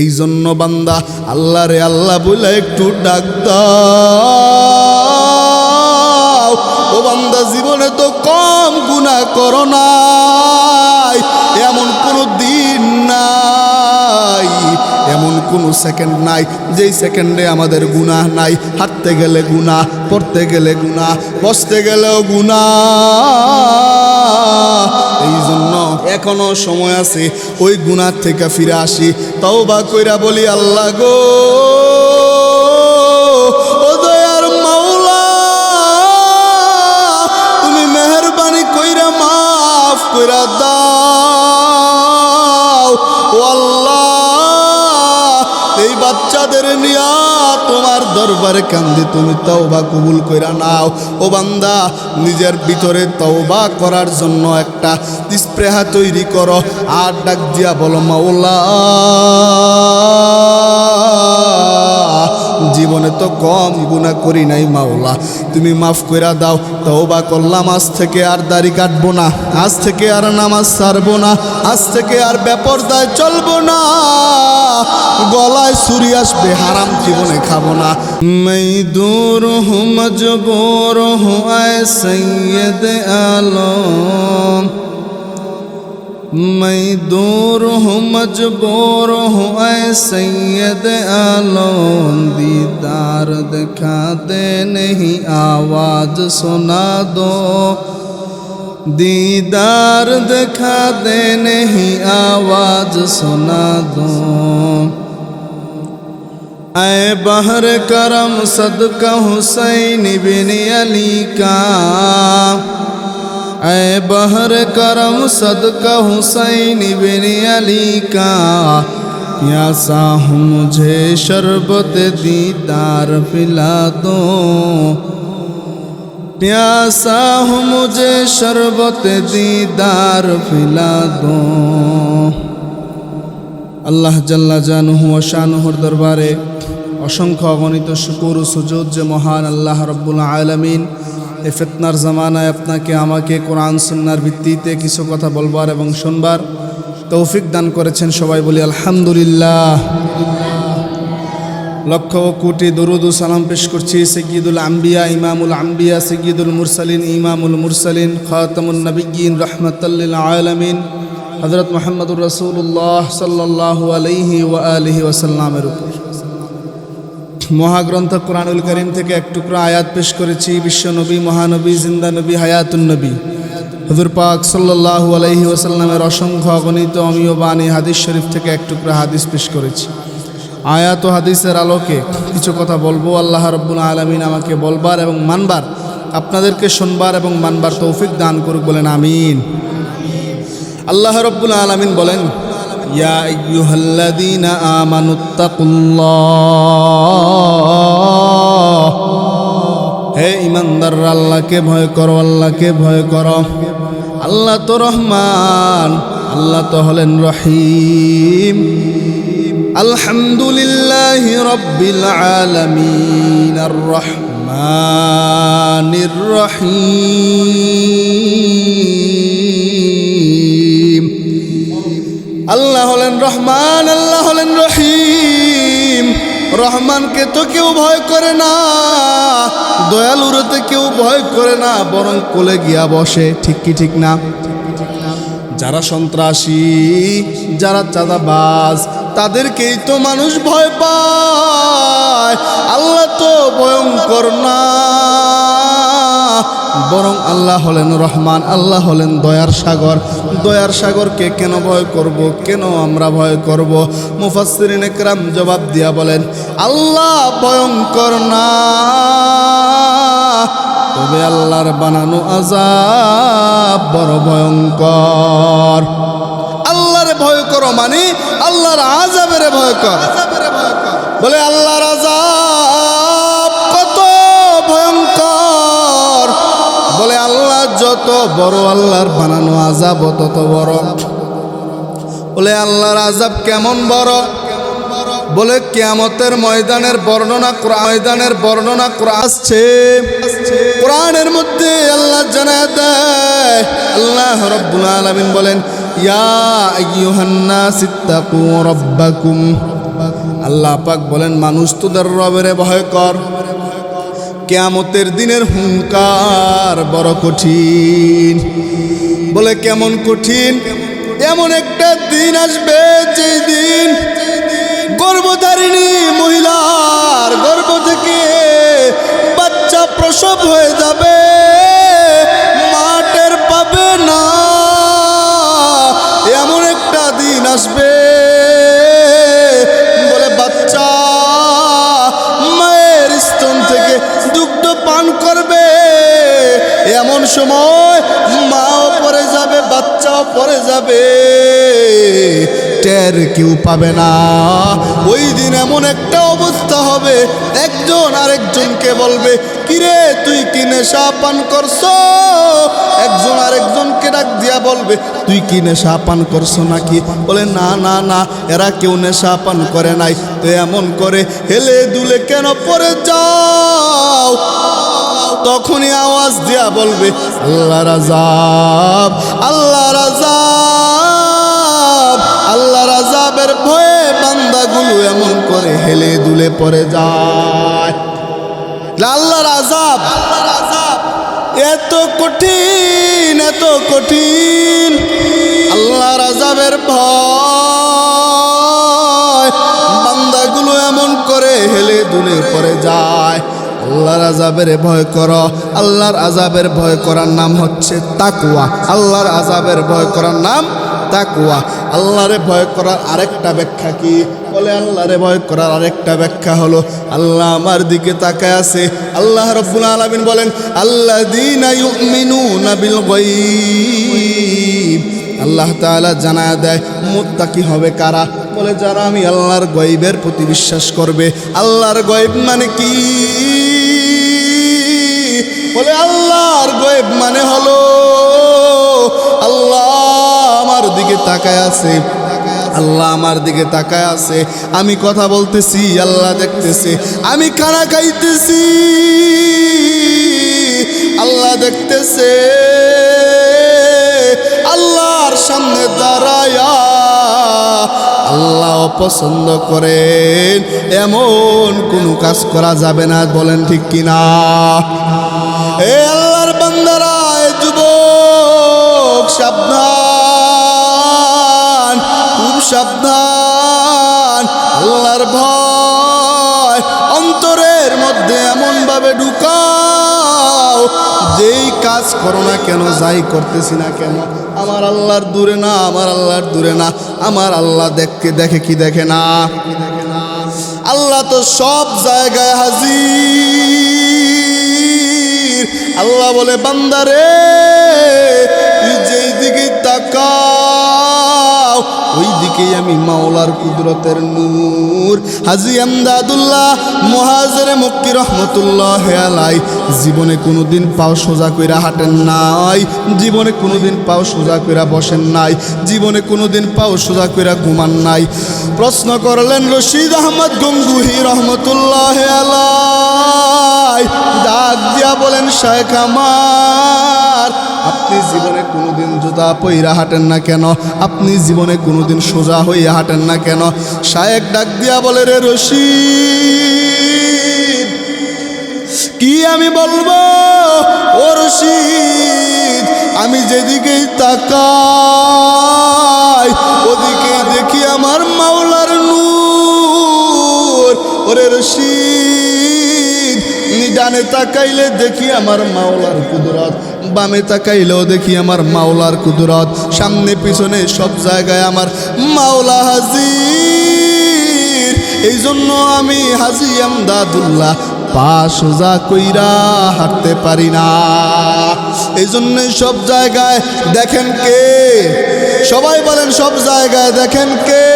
এই জন্য বান্দা আল্লাহ রে আল্লাহ বলে একটু ডাক দাও। ও বান্দা, জীবনে তো কম গুণা করো নাই, এমন কোনো দিন নাই, এমন কোনো সেকেন্ড নাই, যেই সেকেন্ডে আমাদের গুনাহ নাই। হাঁটতে গেলে গুনাহ, পড়তে গেলে গুনাহ, বসতে গেলেও গুনাহ। এই জন্য এখনও সময় আছে, ওই গুণার থেকে ফিরে আসি। তাও বা কইরা বলি, আল্লাহ গো কইরা মাফ কইরা দাও। বাচ্চাদের নিয়া তোমার দরবারে কান্দি, তুমি তওবা কবুল কইরা নাও। ও বান্দা, নিজের ভিতরে তওবা করার জন্য একটা স্প্রেহা তৈরি করো। আর ডাক দিয়া বলো, মাওলা। জীবনে তো কম গুণা করি নাই মাওলা তুমি মাফ কইরা দাও তওবা করলাম আজ থেকে আর দাড়ি কাটবো না আজ থেকে আর নামাজ ছাড়বো না আজ থেকে আর বেপরদায় চলবো না গলায় সুরি আসবে হারাম জীবনে খাবো না मैं दूर हूँ मजबूर हूँ ऐ सैयद आलम मैं दूर हूँ मजबूर हूँ ऐ सैयद आलम दीदार दिखा दे नहीं आवाज सुना दो दीदार दिखा दे नहीं आवाज सुना दो ऐ बहर करम सदका हुसैन बिन अली का اے بہر کرم صدقہ حسین بن علی کا پیاسا ہوں مجھے شربت دیدار پلا دو پیاسا ہوں مجھے شربت دیدار پلا دو আল্লাহ জাল্লা জানহু অশানহুর দরবারে অসংখ্য অগণিত শুকুর সুযোগ যে মহান আল্লাহ রব্বুল আলমিন এ ফেতনার জামানায় আপনাকে, আমাকে কোরআন, সুন্নার ভিত্তিতে কিছু কথা বলবার এবং শুনবার তৌফিক দান করেছেন সবাই বলি আলহামদুলিল্লাহ। লক্ষ কোটি দরুদ সালাম পেশ করছি সৈয়দুল আম্বিয়া, ইমামুল আম্বিয়া, সৈয়দুল মুরসালিন, ইমামুল মুরসালিন খাতামুল নবিগিন রহমতাল্লিল আলমিন হজরত মোহাম্মদুর রসুল্লাহ সাল্লাহ আলহি ও আলহি ওসাল্লামের উপর। মহাগ্রন্থ কোরআনুল করিম থেকে এক টুকরা আয়াত পেশ করেছি, বিশ্ব নবী, মহানবী, জিন্দা নবী, হায়াতুন নবী। হজুর পাক সাল্লাহ আলহি ওসাল্লামের অসংখ্য অগণিত অমীয় বাণী হাদিস শরীফ থেকে এক টুকরা হাদিস পেশ করেছি। আয়াত ও হাদিসের আলোকে কিছু কথা বলব, আল্লাহ রব্বুল আলমিন আমাকে বলবার এবং মানবার, আপনাদেরকে শুনবার এবং মানবার তৌফিক দান করুক বলেন, আমিন। আল্লাহ রব্বুল আলমিন বলেন আইয়ুহাল্লাযীনা আমানুত্তাকুল্লাহ হে ইমানদার আল্লাহকে ভয় করো, আল্লাহকে ভয় করো। আল্লাহ তো রহমান, আল্লাহ তো হলেন রহিম। আলহামদুলিল্লাহ রব্বিল আলামিন আর রহমানির রহিম। আল্লাহ হলেন রহমান, আল্লাহ হলেন রহিম। রহমানকে তো কেউ ভয় করে না, দয়ালুরতে কেউ ভয় করে না, বরং কোলে গিয়া বসে, ঠিক কি ঠিক না? যারা সন্ত্রাসী, যারা চাঁদাবাজ, তাদেরকেই তো মানুষ ভয় পায়। আল্লাহ তো ভয়ঙ্কর না। বরং আল্লাহ হলেন রহমান, আল্লাহ হলেন দয়ার সাগর। দয়ার সাগরকে কেন ভয় করব, কেন আমরা ভয় করব? মুফাসসিরিন একরাম জবাব দিয়া বলেন, আল্লাহ ভয়ঙ্কর না। তবে আল্লাহর বানানো আজাব বড় ভয়ঙ্কর। আল্লাহরে ভয় করো মানে আল্লাহর আজাবের ভয় কর। বলে আল্লাহর যত বড় আল্লাহর বানানো আজাব তত বড়। বলে আল্লাহর আজাব কেমন বড়? বলে কিয়ামতের ময়দানের বর্ণনা ময়দানের বর্ণনা আসছে। কোরআনের মধ্যে আল্লাহ জানা দেয়, আল্লাহ রব্বুল আলামিন বলেন আল্লাহ পাক বলেন, মানুষ তোদের রবের ভয় কর। কেয়ামতের দিনের হুঙ্কার বড় কঠিন। বলে কেমন কঠিন? এমন একটা দিন আসবে যে দিন গর্ভধারিণী মহিলার গর্ভ থেকে বাচ্চা প্রসব হয়ে যাবে। মাটের পাবে না। এমন একটা দিন আসবে এমন সময় মাও পরে যাবে, বাচ্চাও পরে যাবে। টের কেউ পাবে না। ওই দিন এমন একটা অবস্থা হবে, একজন আরেকজনকে বলবে, কিরে, তুই কি নেশা পান করছ? একজন আরেকজনকে ডাক দিয়া বলবে, তুই কি নেশা পান করছ নাকি? বলে, না না না, এরা কেউ নেশা পান করে নাই। তো এমন করে হেলে দুলে কেন পরে যাও? তখনই আওয়াজ দিয়া বলবে, আল্লাহ রাজাব আল্লাহ রাজাব, আল্লাহ রাজাবের ভয়ে বান্দাগুলো এমন করে হেলে দুলে পড়ে যায়। আল্লাহ আজাব এত কঠিন এত কঠিন, আল্লাহ আজাবের ভয় বান্দাগুলো এমন করে হেলে দুলে পড়ে যায়। আল্লাহর আজাবের ভয় কর। আল্লাহর আজাবের ভয় করার নাম হচ্ছে তাকুয়া আল্লাহর আজাবের ভয় করার নাম তাকুয়া আল্লাহরে ভয় করার আরেকটা ব্যাখ্যা কি? বলে আল্লাহরে ভয় করার আরেকটা ব্যাখ্যা হলো, আল্লাহ আমার দিকে তাকায় আছে। আল্লাহ রব্বুল আলামিন বলেন, আল্লাযীনা ইউমিনুনা বিল গায়ব। আল্লাহ তাআলা জানায় দেয়, মুত্তাকি হবে কারা? বলে, যারা আমি আল্লাহর গয়বের প্রতি বিশ্বাস করবে। আল্লাহর গয়ব মানে কি? বলে, আল্লাহর গয়ব মানে হলো আল্লাহ আমার দিকে তাকায় আছে। আল্লাহ আমার দিকে তাকায় আছে। আমি কথা বলতেছি, আল্লাহ দেখতেছে। আমি খানা খাইতেছি, আল্লাহ দেখতেছে। আল্লাহর সামনে দাঁড়ায়া আল্লাহ পছন্দ করেন। এমন কোনো কাজ করা যাবে না, বলেন ঠিক কিনা? এ আল্লাহর বান্দারা যুবক সাবধান, খুব সাবধান। আল্লাহর ভয় অন্তরের মধ্যে এমন ভাবে ঢুকাও, যেই কাজ করো না কেন, যাই করতেছি না কেন, আমার আল্লাহর দূরে না, আমার আল্লাহর দূরে না, আমার আল্লাহ দেখতে দেখে কি দেখে না। আল্লাহ তো সব জায়গায় হাজির। আল্লাহ বলে বান্দারে যেই দিকে তাকাও ওই দিকেই আমি মাওলার কুদরতের নূর। হাজি আমদাদুল্লাহ মহাজরে মক্কি রহমতুল্লাহ আলাই। জীবনে কোনোদিন পাও সোজা কইরা হাঁটেন নাই। জীবনে কোনোদিন পাও সোজা কইরা বসেন নাই। জীবনে কোনোদিন পাও সোজা কইরা ঘুমান নাই। প্রশ্ন করলেন রশিদ আহমদ গঙ্গুহি রহমতুল্লাহ আলাই। ডাক দিয়া বলেন, শেখ আমার, আপনি জীবনে কোনোদিন জুতা পইরা হাঁটেন না কেন? আপনি জীবনে কোনোদিন সোজা হইয়া হাঁটেন না কেন? শায়েক ডাক দিয়া বলে রে রশিদ। কি আমি বলব? ও রশিদ, আমি যেদিকেই তাকাই ওদিকে দেখি আমার মাওলার নূর। ওরে রশিদ ডানে তাকাইলে দেখি আমার মাওলার কুদরত, বামে তাকাইলেও দেখি আমার মাওলার কুদরত, সামনে পিছনে সব জায়গায় আমার মাওলা হাজির এই জন্য আমি হাজি আমদাদুল্লাহ পা সোজা কইরা হাঁটতে পারি না। এই জন্য সব জায়গায় দেখেন কে? সবাই বলেন, সব জায়গায় দেখেন কে?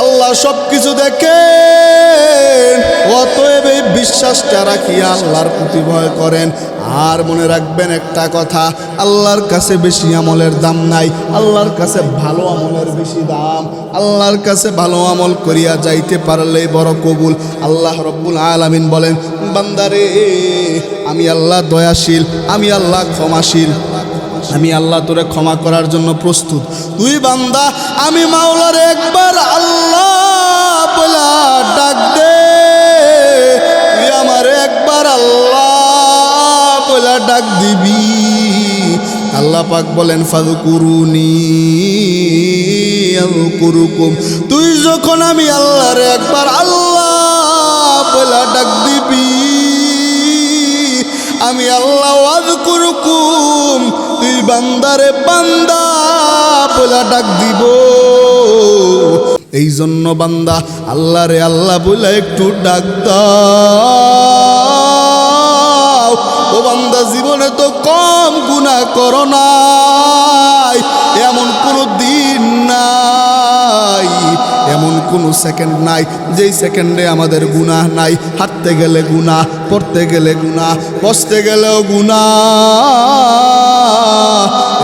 আল্লাহ সব কিছু দেখেন, অতএব বিশ্বাসটা রাখিয়া আল্লাহর প্রতি ভয় করেন। আর মনে রাখবেন একটা কথা, আল্লাহর কাছে বেশি আমলের দাম নাই, আল্লাহর কাছে ভালো আমলের বেশি দাম। আল্লাহর কাছে ভালো আমল করিয়া যাইতে পারলেই বড় কবুল। আল্লাহ রব্বুল আলামিন বলেন, বান্দারে, আমি আল্লাহ দয়াশীল, আমি আল্লাহ ক্ষমাশীল, আমি আল্লাহ তোরে ক্ষমা করার জন্য প্রস্তুত। তুই বান্দা, আমি মাওলার একবার আল্লাহ বলা ডাক দিবি। আল্লাহ পাক বলেন ফাদকুরুনি কুরুকুম তুই যখন আমি আল্লাহর একবার আল্লাহ বলে ডাক দিবি, আমি আল্লাহ কুরুকুম তুই বান্দারে বান্দা বলে ডাক দিব। এই জন্য বান্দা আল্লাহ রে আল্লাহ বলে একটু ডাক দাও। করো নাই, এমন কোনো দিন নাই, এমন কোনো সেকেন্ড নাই, যেই সেকেন্ডে আমাদের গুনাহ নাই। হাঁটতে গেলে গুনাহ, পড়তে গেলে গুনাহ, বসতে গেলেও গুনাহ।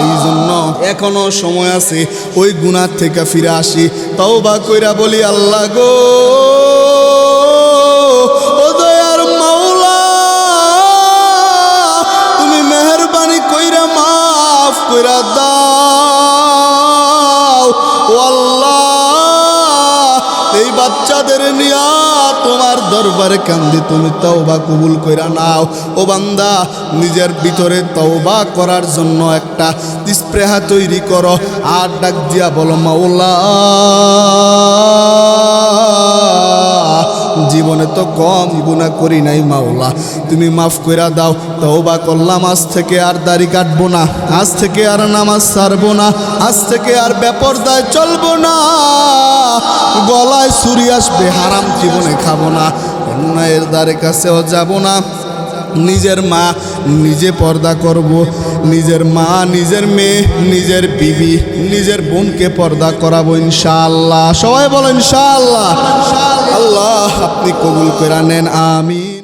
এই জন্য এখনও সময় আছে, ওই গুনার থেকে ফিরে আসি। তাও বা কইরা বলি, আল্লাহ গো। কইরা দাও। আল্লাহ, এই বাচ্চাদের নিয়া তোমার দরবারে কান্দি, তুমি তওবা কবুল কইরা নাও। ও বান্দা, নিজের ভিতরে তওবা করার জন্য একটা স্প্রেহা তৈরি করো। আর ডাক দিয়া বলো, মাওলা। জীবনে তো কম গুণা করি নাই মাওলা। তুমি মাফ কইরা দাও, তওবা করলাম, আজ থেকে আর দাড়ি কাটবো না, আজ থেকে আর নামাজ সারবো না, আজ থেকে আর ব্যাপারদায় চলবো না। গলায় ছুরি আসবে, হারাম জীবনে খাব না, অন্যায়ের দ্বারে কাছেও যাব না। নিজের মা নিজে পর্দা করব। নিজের মা, নিজের মেয়ে, নিজের বিবি, নিজের বোনকে পর্দা করাবো ইনশাআল্লাহ। সবাই বলো ইনশাল্লাহ আল্লাহ আপনি কবুল করে নেন, আমিন।